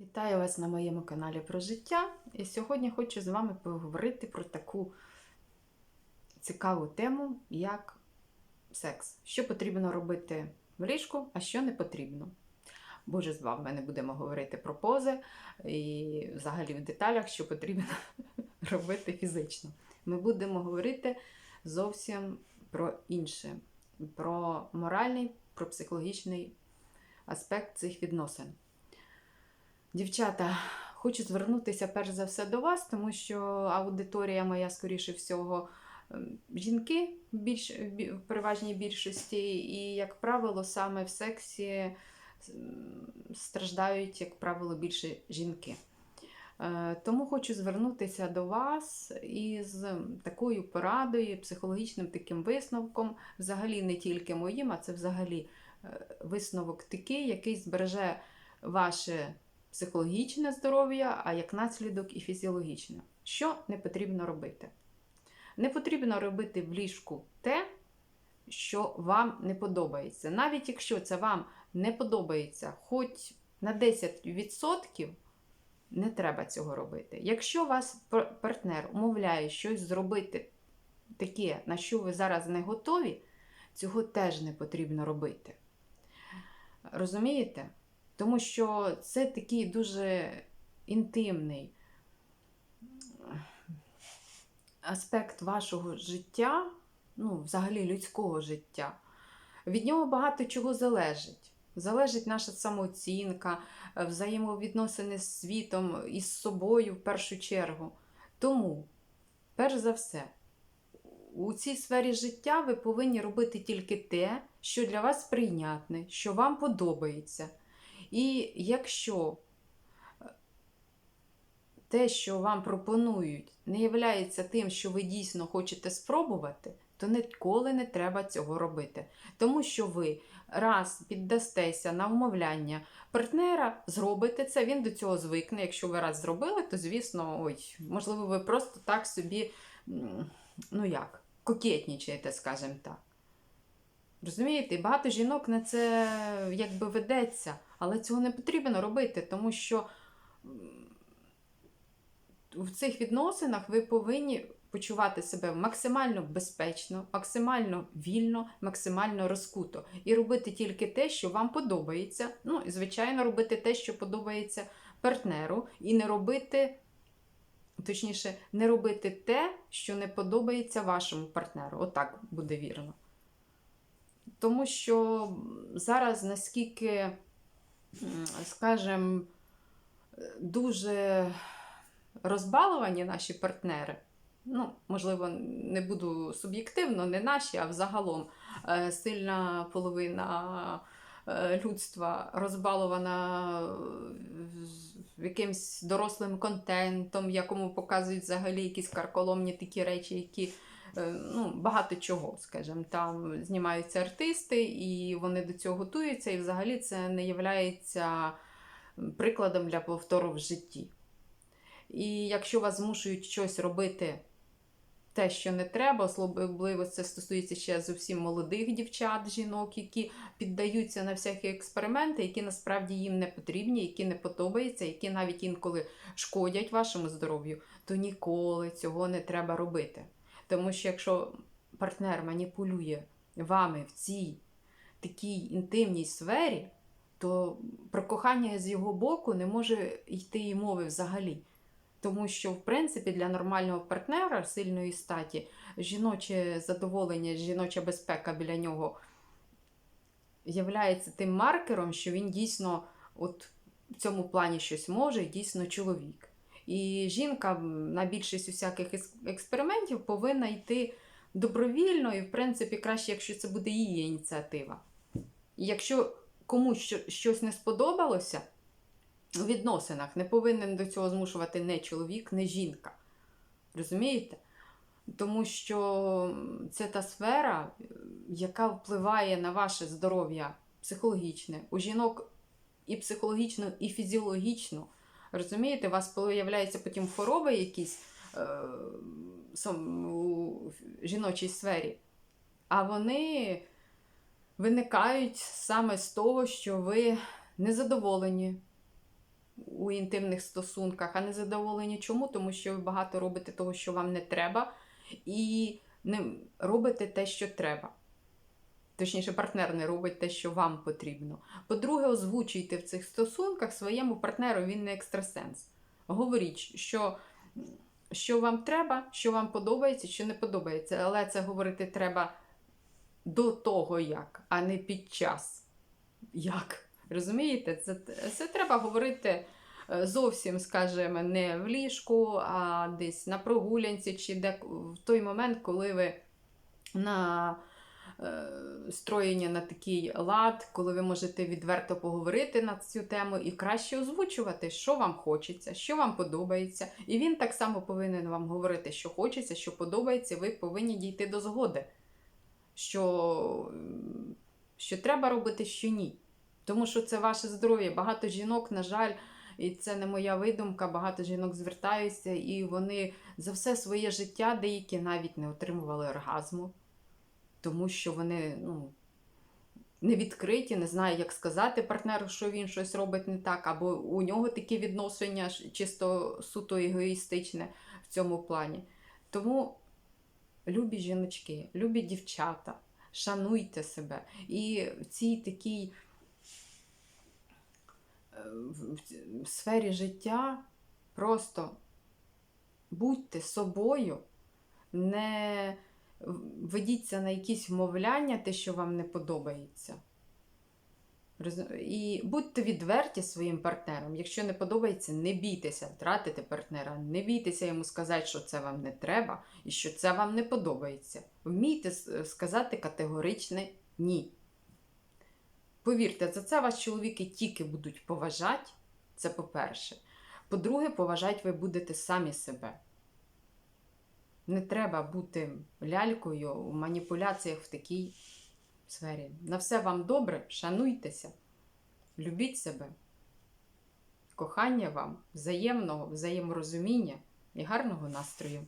Вітаю вас на моєму каналі про життя. І сьогодні хочу з вами поговорити про таку цікаву тему, як секс. Що потрібно робити в ліжку, а що не потрібно. Боже, з вами не будемо говорити про пози і взагалі в деталях, що потрібно робити фізично. Ми будемо говорити зовсім про інше, про моральний, про психологічний аспект цих відносин. Дівчата, хочу звернутися перш за все до вас, тому що аудиторія моя, скоріше всього, ем, жінки більш, в переважній більшості, і, як правило, саме в сексі страждають, як правило, більше жінки. Е, Тому хочу звернутися до вас із такою порадою, психологічним таким висновком, взагалі не тільки моїм, а це взагалі е, висновок такий, який збереже ваше психологічне здоров'я, а як наслідок і фізіологічне. Що не потрібно робити? Не потрібно робити в ліжку те, що вам не подобається. Навіть якщо це вам не подобається хоч на 10%, не треба цього робити. Якщо вас партнер умовляє щось зробити таке, на що ви зараз не готові, цього теж не потрібно робити. Розумієте? Тому що це такий дуже інтимний аспект вашого життя, ну, взагалі людського життя. Від нього багато чого залежить. Залежить наша самооцінка, е, взаємовідносини з світом і з собою в першу чергу. Тому, перш за все, у цій сфері життя ви повинні робити тільки те, що для вас прийнятне, що вам подобається. І якщо е, те, що вам пропонують, не є тим, що ви дійсно хочете спробувати, то ніколи не треба цього робити. Тому що ви раз піддастеся на вмовляння партнера, зробите це, він до цього звикне. Якщо ви раз зробили, то звісно, ой, можливо, ви просто так собі, ну як, кокетнічаєте, скажімо так. Розумієте, багато жінок на це якби ведеться, але цього не потрібно робити, тому що в цих відносинах ви повинні почувати себе максимально безпечно, максимально вільно, максимально розкуто. І робити тільки те, що вам подобається. Ну, і, звичайно, робити те, що подобається партнеру, і не робити. Точніше, не робити те, що не подобається вашому партнеру. Отак буде вірно. Тому що зараз наскільки, скажімо, дуже розбаловані наші партнери. Ну, можливо, не буду суб'єктивно, не наші, а взагалом е, сильна половина е, людства розбалована е, якимсь дорослим контентом, якому показують взагалі якісь карколомні такі речі, які ну, багато чого, скажімо, там знімаються артисти, і вони до цього готуються, і взагалі це не є прикладом для повтору в житті. І якщо вас змушують щось робити те, що не треба, особливо це стосується ще зовсім молодих дівчат, жінок, які піддаються на всякі експерименти, які насправді їм не потрібні, які не подобаються, які навіть інколи шкодять вашому здоров'ю, то ніколи цього не треба робити. Тому що якщо партнер маніпулює вами в цій такій інтимній сфері, то про кохання з його боку не може йти і мови взагалі. Тому що, в принципі, для нормального партнера сильної статі жіноче задоволення, жіноча безпека біля нього являється тим маркером, що він дійсно от в цьому плані щось може, дійсно чоловік. І жінка на більшість усяких експериментів повинна йти добровільно, і, в принципі, краще, якщо це буде її ініціатива. І якщо комусь щось не сподобалося, у відносинах не повинен до цього змушувати не чоловік, не жінка. Розумієте? Тому що це та сфера, е, яка впливає на ваше здоров'я психологічне. У жінок і психологічно, і фізіологічно. Розумієте, у вас появляються потім хвороби якісь е, у жіночій сфері, а вони виникають саме з того, що ви незадоволені у інтимних стосунках, а не задоволені чому? Тому що ви багато робите того, що вам не треба, і не робите те, що треба. Точніше, партнер не робить те, що вам потрібно. По-друге, озвучуйте в цих стосунках своєму партнеру, він не екстрасенс. Говоріть, що, що вам треба, що вам подобається, що не подобається. Але це говорити треба до того, як, а не під час. Як? Розумієте? Це, це треба говорити е, зовсім, скажімо, не в ліжку, а десь на прогулянці, чи де в той момент, коли ви на строєння на такий лад, коли ви можете відверто поговорити на цю тему і краще озвучувати, що вам хочеться, що вам подобається. І він так само повинен вам говорити, що хочеться, що подобається, ви повинні дійти до згоди, що, що треба робити, що ні. Тому що це ваше здоров'я. Багато жінок, на жаль, і це не моя видумка, багато жінок звертаються, і вони за все своє життя деякі навіть не отримували оргазму тому що вони ну, не відкриті, не знають, як сказати партнеру, що він щось робить не так, або у нього такі відношення чисто суто егоїстичне в цьому плані. Тому любі жіночки, любі дівчата, шануйте себе. І в цій такій е, в сфері життя просто будьте собою, не ведіться на якісь вмовляння, те, що вам не подобається. І будьте відверті своїм партнером. Якщо не подобається, не бійтеся втратити партнера, не бійтеся йому сказати, що це вам не треба і що це вам не подобається. Вмійте сказати категоричне ні. Повірте, за це вас чоловіки тільки будуть поважати. Це по-перше. По-друге, поважати ви будете самі себе. Не треба бути лялькою у маніпуляціях в такій сфері. На все вам добре, шануйтеся, любіть себе. Кохання вам, взаємного, взаєморозуміння і гарного настрою.